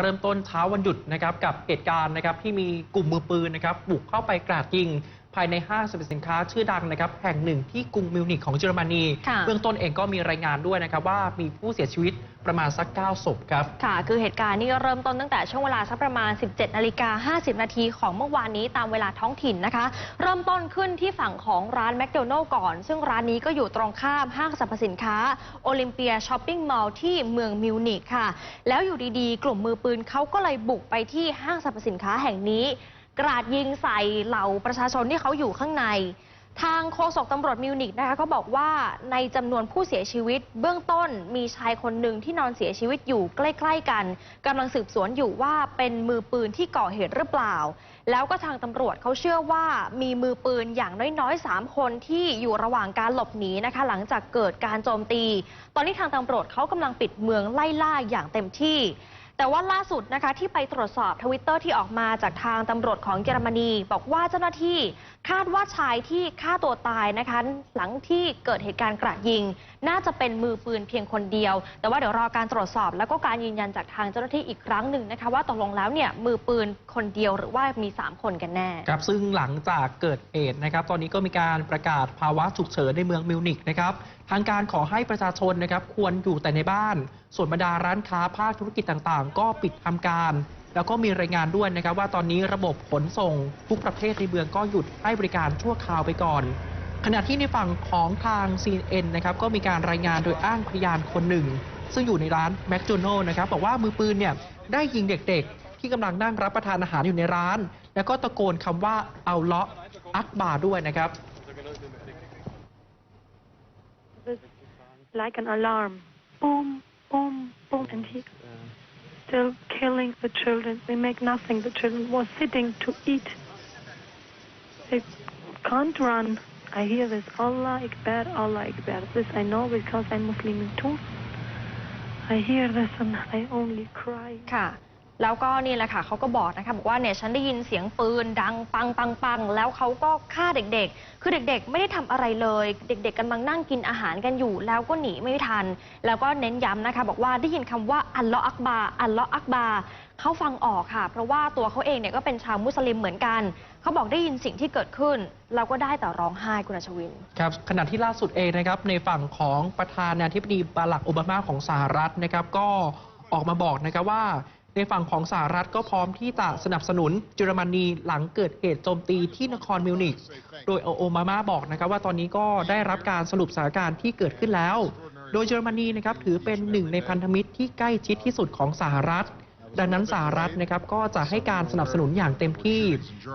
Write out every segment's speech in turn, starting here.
เริ่มต้นเช้าวันหยุดนะครับกับเหตุการณ์นะครับที่มีกลุ่มมือปืนนะครับบุกเข้าไปกราดยิง ภายในห้างสรรพสินค้าชื่อดังนะครับแห่งหนึ่งที่กรุงมิวนิกของเยอรมนีค่ะเบื้องต้นเองก็มีรายงานด้วยนะครับว่ามีผู้เสียชีวิตประมาณสัก 9 ศพครับ ค่ะ คือเหตุการณ์นี้เริ่มต้นตั้งแต่ช่วงเวลาสักประมาณ 17นาฬิกา50 นาทีของเมื่อวานนี้ตามเวลาท้องถิ่นนะคะ เริ่มต้นขึ้นที่ฝั่งของร้านแมคโดนัลล์ก่อน ซึ่งร้านนี้ก็อยู่ตรงข้ามห้างสรรพสินค้าโอลิมเปียช้อปปิ้งมอลล์ที่เมืองมิวนิกค่ะ แล้วอยู่ดีๆ กลุ่มมือปืนเขาก็เลยบุกไปที่ห้างสรรพสินค้าแห่งนี้ กราดยิงใส่เหล่าประชาชนที่เขาอยู่ข้างใน ทางโฆษกตำรวจมิวนิกนะคะก็บอกว่าในจำนวนผู้เสียชีวิต เบื้องต้นมีชายคนหนึ่งที่นอนเสียชีวิตอยู่ใกล้ ๆ กันกำลังสืบสวนอยู่ว่าเป็นมือปืนที่ก่อเหตุหรือเปล่า แล้วก็ทางตำรวจเขาเชื่อว่ามีมือปืนอย่างน้อยๆ 3 คนที่อยู่ระหว่างการหลบหนีนะคะ หลังจากเกิดการโจมตี ตอนนี้ทางตำรวจเขากำลังปิดเมืองไล่ล่าอย่างเต็มที่ แต่ว่าล่าสุดนะคะที่ไปตรวจสอบทวิตเตอร์ที่ออกมาจากทางตำรวจของเยอรมนี บอกว่าเจ้าหน้าที่คาดว่าชายที่ฆ่าตัวตายนะคะ หลังที่เกิดเหตุการณ์กราดยิง น่าจะเป็นมือปืนเพียงคนเดียว แต่ว่าเดี๋ยวรอการตรวจสอบแล้วก็การยืนยันจากทางเจ้าหน้าที่อีกครั้งหนึ่งนะคะ ว่าตกลงแล้วเนี่ยมือปืนคนเดียวหรือว่ามี 3 คนกันแน่ครับซึ่งหลังจากเกิดเหตุนะครับ ตอนนี้ก็มีการประกาศภาวะฉุกเฉินในเมืองมิวนิกนะครับ ทางการขอให้ประชาชนนะครับควรอยู่แต่ในบ้าน ส่วนบรรดาร้านค้าภาคธุรกิจต่างๆ ก็ปิดทำการ แล้วก็มีรายงานด้วยนะครับว่าตอนนี้ระบบขนส่งทุกประเภทในเมืองก็หยุดให้บริการชั่วคราวไปก่อน ขณะที่ในฝั่งของทาง CNN นะครับก็มีการรายงานโดยอ้างพยานคนหนึ่ง ซึ่งอยู่ในร้านแมคโดนัลล์นะครับบอกว่ามือปืนเนี่ยได้ยิงเด็กๆ ที่กำลังนั่งรับประทานอาหารอยู่ในร้าน แล้วก็ตะโกนคำว่าเอาเลาะอักบาด้วยนะครับ was like an alarm. Boom, boom, boom, and he still killing the children. They make nothing. The children was sitting to eat. They can't run. I hear this Allah Akbar, Allah Akbar. This I know because I'm Muslim too. I hear this and I only cry. แล้วก็นี่แหละค่ะเขาก็บอกนะคะบอกว่าเนี่ยฉันได้ยินเสียงปืนดังปังปังปังแล้วเขาก็ฆ่าเด็กๆ คือเด็กๆ ไม่ได้ทำอะไรเลย เด็ก ๆกำลังนั่งกินอาหารกันอยู่ แล้วก็หนีไม่ทัน แล้วก็เน้นย้ำนะคะบอกว่าได้ยินคำว่าอัลลอฮ์อักบาร์อัลลอฮ์อักบาร์เขาฟังออกค่ะ เพราะว่าตัวเขาเองเนี่ยก็เป็นชาวมุสลิมเหมือนกัน เขาบอกได้ยินสิ่งที่เกิดขึ้น เราก็ได้แต่ร้องไห้คุณชวิน ครับขณะที่ล่าสุดเองนะครับในฝั่งของประธานาธิบดีบารักโอบามาของสหรัฐนะครับก็ออกมาบอกนะครับว่า ในฝั่งของสหรัฐก็พร้อมที่จะสนับสนุนเยอรมนีหลังเกิดเหตุโจมตีที่นครมิวนิกโดยโอบามาบอกนะครับว่าตอนนี้ก็ได้รับการสรุปสถานการณ์ที่เกิดขึ้นแล้ว โดยเยอรมนีนะครับถือเป็นหนึ่งในพันธมิตรที่ใกล้ชิดที่สุดของสหรัฐ ดังนั้นสหรัฐนะครับก็จะให้การสนับสนุนอย่างเต็มที่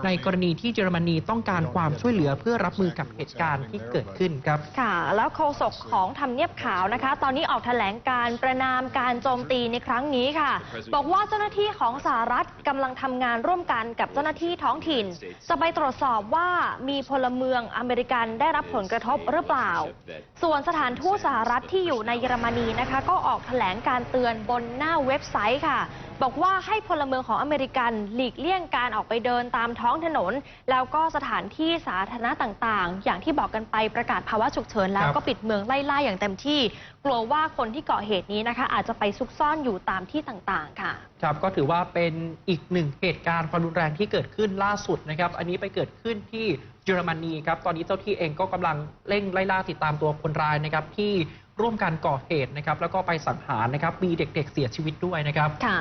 ในกรณีที่เยอรมนีต้องการความช่วยเหลือเพื่อรับมือกับเหตุการณ์ที่เกิดขึ้นครับค่ะ แล้วโฆษกของทำเนียบขาวนะคะ ตอนนี้ออกแถลงการประนามการโจมตีในครั้งนี้ค่ะ บอกว่าเจ้าหน้าที่ของสหรัฐกำลังทำงานร่วมกันกับเจ้าหน้าที่ท้องถิ่น จะไปตรวจสอบว่ามีพลเมืองอเมริกันได้รับผลกระทบหรือเปล่า ส่วนสถานทูตสหรัฐที่อยู่ในเยอรมนีนะคะ ก็ออกแถลงการเตือนบนหน้าเว็บไซต์ค่ะบอกว่าให้พลเมืองของอเมริกันหลีกเลี่ยงการออกไปเดินตามท้องถนน แล้วก็สถานที่สาธารณะต่างๆ อย่างที่บอกกันไปประกาศภาวะฉุกเฉินแล้วครับก็ปิดเมืองไล่ล่าอย่างเต็มที่ กลัวว่าคนที่เกาะเหตุนี้นะคะ อาจจะไปซุกซ่อนอยู่ตามที่ต่างๆ ค่ะ ครับก็ถือว่าเป็นอีกหนึ่งเหตุการณ์ความรุนแรงที่เกิดขึ้นล่าสุดนะครับ อันนี้ไปเกิดขึ้นที่เยอรมนีครับตอนนี้เจ้าที่เองก็กำลังเร่งไล่ล่าติดตามตัวคนร้ายนะครับที่ร่วมกันก่อเหตุนะครับแล้วก็ไปสังหารนะครับมีเด็กๆเสียชีวิตด้วยนะครับค่ะ